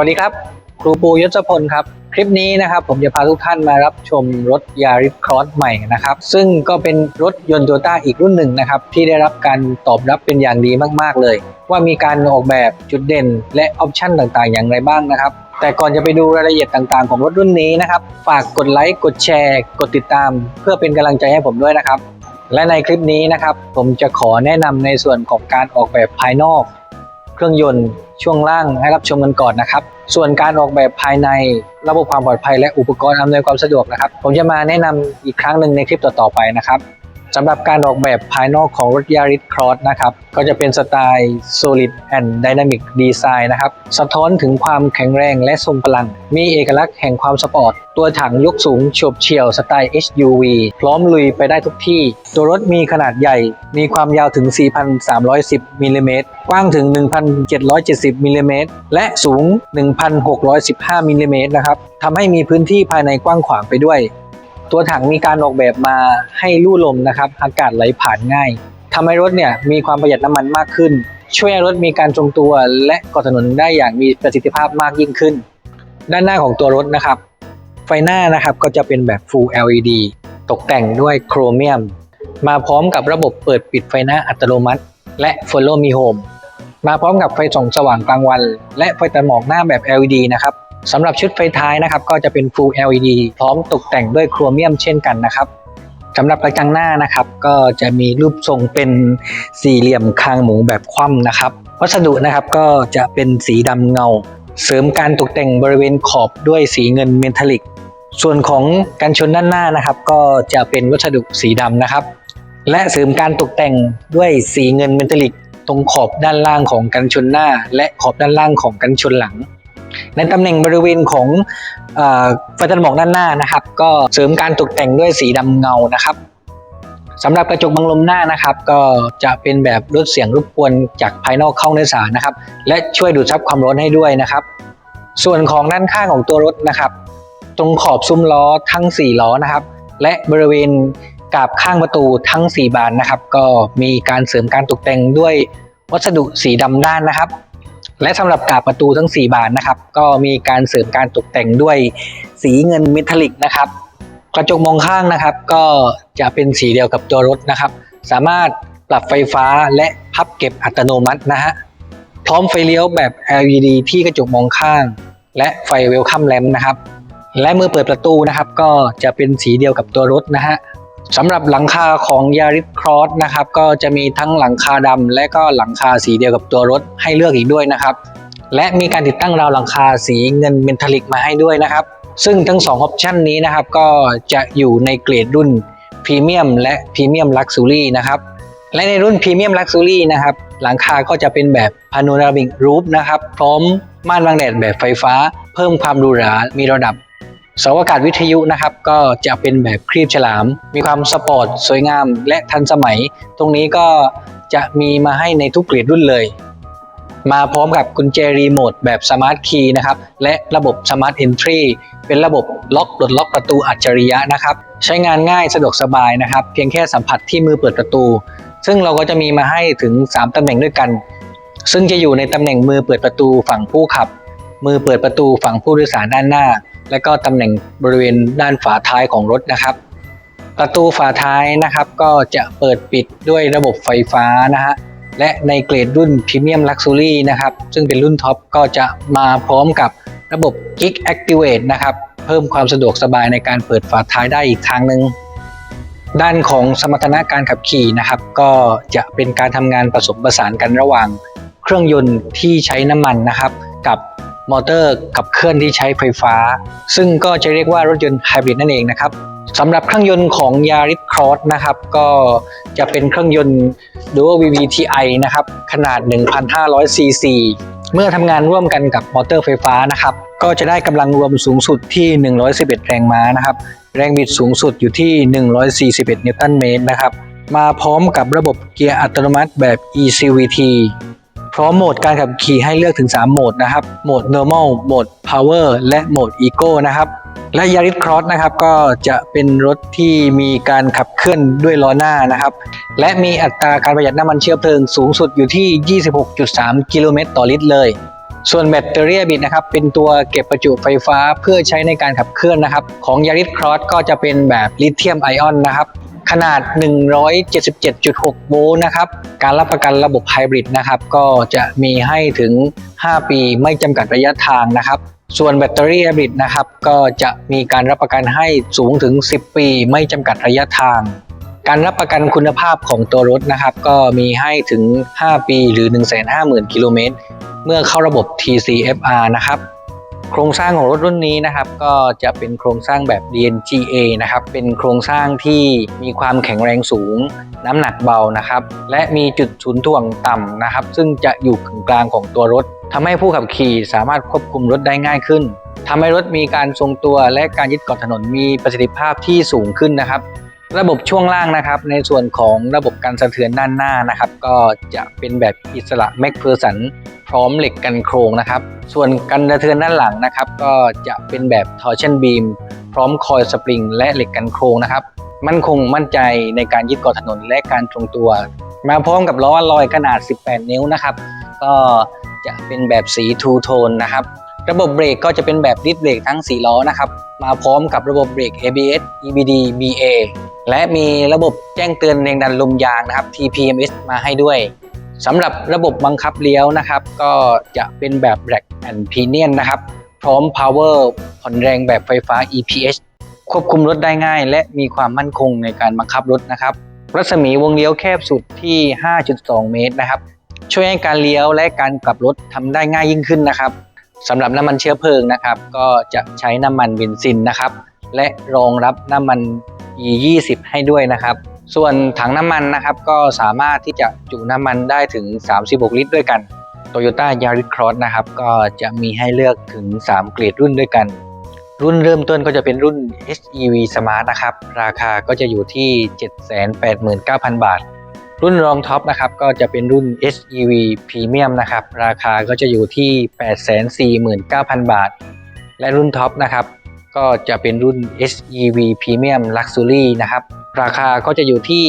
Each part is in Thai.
สวัสดีครับ ครูปูยศพลครับ คลิปนี้นะครับผมจะพาทุกท่านมารับชมรถยาริ s ครอสใหม่นะครับ ซึ่งก็เป็นรถยนต์โตต้าอีกรุ่นหนึ่งนะครับ ที่ได้รับการตอบรับเป็นอย่างดีมาก ๆ เลย ว่ามีการออกแบบจุดเด่นและออปชันต่างๆ อย่างไรบ้างนะครับ แต่ก่อนจะไปดูรายละเอียดต่างๆ ของรถรุ่นนี้นะครับ ฝากกดไลค์กดแชร์ กดติดตาม เพื่อเป็นกำลังใจให้ผมด้วยนะครับ และในคลิปนี้นะครับผมจะขอแนะนำในส่วนของการออกแบบภายนอก เครื่องยนต์ ช่วงล่างให้รับชมกันก่อนนะครับ ส่วนการออกแบบภายในระบบความปลอดภัยและอุปกรณ์อำนวยความสะดวกนะครับ ผมจะมาแนะนำอีกครั้งหนึ่งในคลิปต่อๆไปนะครับ สำหรับการออกแบบภายนอกของรถ Yaris Cross นะครับ ก็จะเป็นสไตล์ Solid and Dynamic Design นะครับ สะท้อนถึงความแข็งแรงและทรงพลัง มีเอกลักษณ์แห่งความสปอร์ต ตัวถังยกสูงฉบเฉี่ยวสไตล์ SUV พร้อมลุยไปได้ทุกที่ ตัวรถมีขนาดใหญ่ มีความยาวถึง 4,310มิลลิเมตรกว้างถึง 1,770มิลลิเมตรและสูง 1,615มิลลิเมตรนะครับทำให้มีพื้นที่ภายในกว้างขวางไปด้วย ตัวถังมีการออกแบบมาให้ลู่ลมนะครับ อากาศไหลผ่านง่ายทำให้รถเนี่ยมีความประหยัดน้ำมันมากขึ้น ช่วยให้รถมีการทรงตัวและกาะถนนได้อย่างมีประสิทธิภาพมากยิ่งขึ้น ด้านหน้าของตัวรถนะครับ ไฟหน้านะครับก็จะเป็นแบบ Full LED ตกแต่งด้วยโครเมียม มาพร้อมกับระบบเปิดปิดไฟหน้าอัตโนมัติ และ Follow Me Home มาพร้อมกับไฟส่องสว่างกลางวัน และไฟตัดหมอกหน้าแบบ LED นะครับ สำหรับชุดไฟท้ายนะครับก็จะเป็น Full LED พร้อมตกแต่งด้วยโครเมียมเช่นกันนะครับสำหรับกระจังหน้านะครับ ก็จะมีรูปทรงเป็นสี่เหลี่ยมคางหมูแบบคว่ำนะครับ วัสดุนะครับก็จะเป็นสีดำเงา เสริมการตกแต่งบริเวณขอบด้วยสีเงินเมทัลลิก ส่วนของกันชนด้านหน้านะครับ ก็จะเป็นวัสดุสีดำนะครับ และเสริมการตกแต่งด้วยสีเงินเมทัลลิก ตรงขอบด้านล่างของกันชนหน้า และขอบด้านล่างของกันชนหลัง ในตำแหน่งบริเวณของออไฟตัดหมอกด้านหน้านะครับ ก็เสริมการตกแต่งด้วยสีดำเงานะครับสำหรับกระจกบังลมหน้านะครับ ก็จะเป็นแบบลดเสียงรบกวนจากภายนอกเข้าในสารนะครับ และช่วยดูดซับความร้อนให้ด้วยนะครับ ส่วนของด้านข้างของตัวรถนะครับ ตรงขอบซุ้มล้อทั้ง 4 ล้อนะครับ และบริเวณกาบข้างประตูทั้ง 4 บานนะครับ ก็มีการเสริมการตกแต่งด้วยวัสดุสีดำด้านนะครับ และสำหรับกาบประตูทั้ง 4 บานนะครับ ก็มีการเสริมการตกแต่งด้วยสีเงินเมทัลลิกนะครับ กระจกมองข้างนะครับ ก็จะเป็นสีเดียวกับตัวรถนะครับ สามารถปรับไฟฟ้าและพับเก็บอัตโนมัตินะฮะพร้อมไฟเลี้ยวแบบ LED ที่กระจกมองข้าง และไฟเวลคัมแลมนะครับ และมือเปิดประตูนะครับ ก็จะเป็นสีเดียวกับตัวรถนะฮะ สำหรับหลังคาของ Yaris Cross นะครับก็จะมีทั้งหลังคาดำและก็หลังคาสีเดียวกับตัวรถให้เลือกอีกด้วยนะครับ และมีการติดตั้งราวหลังคาสีเงินเมทัลลิกมาให้ด้วยนะครับ ซึ่งทั้ง2ออปชันนี้นะครับก็จะอยู่ในเกรดรุ่นพรีเมียมและพรีเมียมลักซ์ r y นะครับและในรุ่นพรีเมียมลักซ์ r y นะครับหลังคาก็จะเป็นแบบพาโนรามิกรูฟนะครับพร้อมม่านบังแดดแบบไฟฟ้า เพิ่มความหรูหรา มีระดับ เสาอากาศวิทยุนะครับก็จะเป็นแบบครีบฉลาม มีความสปอร์ตสวยงามและทันสมัย ตรงนี้ก็จะมีมาให้ในทุกเกรดรุ่นเลย มาพร้อมกับกุญแจรีโมทแบบสมาร์ทคีย์นะครับและระบบสมาร์ทเอนทรีเป็นระบบล็อกปลดล็อกประตูอัจฉริยะนะครับ ใช้งานง่ายสะดวกสบายนะครับ เพียงแค่สัมผัสที่มือเปิดประตู ซึ่งเราก็จะมีมาให้ถึง 3 ตำแหน่งด้วยกัน ซึ่งจะอยู่ในตำแหน่งมือเปิดประตูฝั่งผู้ขับ มือเปิดประตูฝั่งผู้โดยสารด้านหน้า และก็ตำแหน่งบริเวณด้านฝาท้ายของรถนะครับ ประตูฝาท้ายนะครับก็จะเปิดปิดด้วยระบบไฟฟ้านะฮะและในเกรดรุ่นพรีเมียมลักซ์ r y นะครับซึ่งเป็นรุ่นท็อปก็จะมาพร้อมกับระบบ Kick Activate นะครับเพิ่มความสะดวกสบายในการเปิดฝาท้ายได้อีกทางหนึ่งด้านของสมรรถนะการขับขี่นะครับ ก็จะเป็นการทำงานผสมผสานกันระหว่าง เครื่องยนต์ที่ใช้น้ำมันนะครับ กับ มอเตอร์ขับเคลื่อนที่ใช้ไฟฟ้า ซึ่งก็จะเรียกว่ารถยนต์ไฮบริดนั่นเองนะครับสำหรับเครื่องยนต์ของ Yaris Cross นะครับ ก็จะเป็นเครื่องยนต์ Dual VVTi นะครับ ขนาด 1,500 cc เมื่อทำงานร่วมกันกับมอเตอร์ไฟฟ้านะครับ ก็จะได้กำลังรวมสูงสุดที่ 111 แรงม้านะครับ แรงบิดสูงสุดอยู่ที่ 141 นิวตันเมตรนะครับ มาพร้อมกับระบบเกียร์อัตโนมัติแบบ eCVT ร้อมโหมดการขับขี่ให้เลือกถึง 3 โหมดนะครับ โหมด normal โหมด power และโหมด eco นะครับและ Yaris Cross นะครับก็จะเป็นรถที่มีการขับเคลื่อนด้วยล้อหน้านะครับ และมีอัตราการประหยัดน้ำมันเชื้อเพลิงสูงสุดอยู่ที่ 26.3 กิโลเมตรต่อลิตรเลย ส่วนแบตเตอรี่บิดนะครับเป็นตัวเก็บประจุไฟฟ้าเพื่อใช้ในการขับเคลื่อนนะครับ ของยาริสครอสก็จะเป็นแบบลิเธียมไอออนนะครับ ขนาด 177.6 โวลต์นะครับ การรับประกันระบบไฮบริดนะครับก็จะมีให้ถึง 5 ปีไม่จำกัดระยะทางนะครับส่วนแบตเตอรี่ไฮบริดนะครับก็จะมีการรับประกันให้สูงถึง 10 ปี ไม่จำกัดระยะทาง การรับประกันคุณภาพของตัวรถนะครับ ก็มีให้ถึง 5 ปีหรือ 150,000 กิโลเมตรเมื่อเข้าระบบ TCFR นะครับ โครงสร้างของรถรุ่นนี้นะครับ ก็จะเป็นโครงสร้างแบบ DNGA นะครับ เป็นโครงสร้างที่มีความแข็งแรงสูง น้ำหนักเบานะครับ และมีจุดศูนย์ถ่วงต่ำนะครับ ซึ่งจะอยู่กึ่งกลางของตัวรถทำให้ผู้ขับขี่สามารถควบคุมรถได้ง่ายขึ้นทำให้รถมีการทรงตัวและการยึดเกาะถนนมีประสิทธิภาพที่สูงขึ้นนะครับ ระบบช่วงล่างนะครับ ในส่วนของระบบการสะเทือนด้านหน้านะครับ ก็จะเป็นแบบอิสระแม็กเพอร์สัน พร้อมเหล็กกันโครงนะครับ ส่วนกันสะเทือนด้านหลังนะครับ ก็จะเป็นแบบทอร์ชันบีมพร้อมคอยสปริงและเหล็กกันโครงนะครับ มั่นคงมั่นใจในการยึดเกาะถนนและการทรงตัว มาพร้อมกับล้อลอยขนาด 18 นิ้วนะครับ ก็จะเป็นแบบสีทูโทนนะครับ ระบบเบรกก็จะเป็นแบบดิสเบรกทั้ง 4 ล้อนะครับ มาพร้อมกับระบบเบรก ABS EBD BA และมีระบบแจ้งเตือนแรงดันลมยางนะครับ TPMS มาให้ด้วย สำหรับระบบบังคับเลี้ยวนะครับ ก็จะเป็นแบบ Black and Pinion นะครับ พร้อม Power ผ่อนแรงแบบไฟฟ้า EPH ควบคุมรถได้ง่าย และมีความมั่นคงในการบังคับรถนะครับ รัศมีวงเลี้ยวแคบสุดที่ 5.2 เมตรนะครับ ช่วยให้การเลี้ยวและการกลับรถทำได้ง่ายยิ่งขึ้นนะครับสำหรับน้ำมันเชื้อเพลิงนะครับ ก็จะใช้น้ำมันเบนซินนะครับ และรองรับน้ำมัน E20 ให้ด้วยนะครับ ส่วนถังน้ำมันนะครับก็สามารถที่จะจุน้ำมันได้ถึง 36 ลิตรด้วยกัน Toyota Yaris Cross นะครับก็จะมีให้เลือกถึง 3 เกรดรุ่นด้วยกัน รุ่นเริ่มต้นก็จะเป็นรุ่น HEV Smart นะครับราคาก็จะอยู่ที่ 789,000 บาท รุ่นรองท็อปนะครับก็จะเป็นรุ่น HEV Premium นะครับราคาก็จะอยู่ที่ 849,000 บาท และรุ่นท็อปนะครับก็จะเป็นรุ่น HEV Premium Luxury นะครับ ราคาก็จะอยู่ที่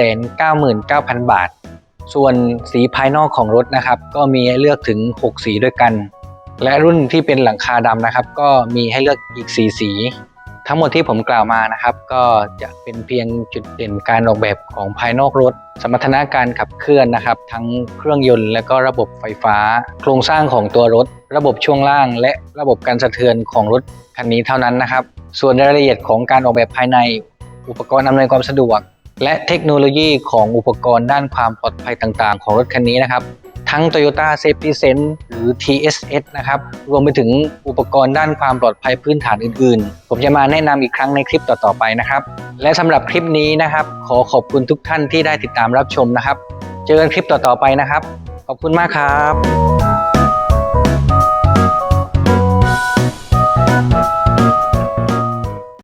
899,000 บาท ส่วนสีภายนอกของรถนะครับ ก็มีให้เลือกถึง 6 สีด้วยกัน และรุ่นที่เป็นหลังคาดำนะครับ ก็มีให้เลือกอีก 4 สี ทั้งหมดที่ผมกล่าวมานะครับ ก็จะเป็นเพียงจุดเด่นการออกแบบของภายนอกรถ สมรรถนะการขับเคลื่อนนะครับ ทั้งเครื่องยนต์และก็ระบบไฟฟ้า โครงสร้างของตัวรถ ระบบช่วงล่าง และระบบการสะเทือนของรถคันนี้เท่านั้นนะครับ ส่วนรายละเอียดของการออกแบบภายใน อุปกรณ์อำนวยความสะดวก และเทคโนโลยีของอุปกรณ์ด้านความปลอดภัยต่างๆ ของรถคันนี้นะครับ ทั้ง Toyota Safety Sense หรือ TSS นะครับ รวมไปถึงอุปกรณ์ด้านความปลอดภัยพื้นฐานอื่นๆ ผมจะมาแนะนำอีกครั้งในคลิปต่อๆไปนะครับ และสำหรับคลิปนี้นะครับ ขอขอบคุณทุกท่านที่ได้ติดตามรับชมนะครับ เจอกันคลิปต่อๆไปนะครับ ขอบคุณมากครับ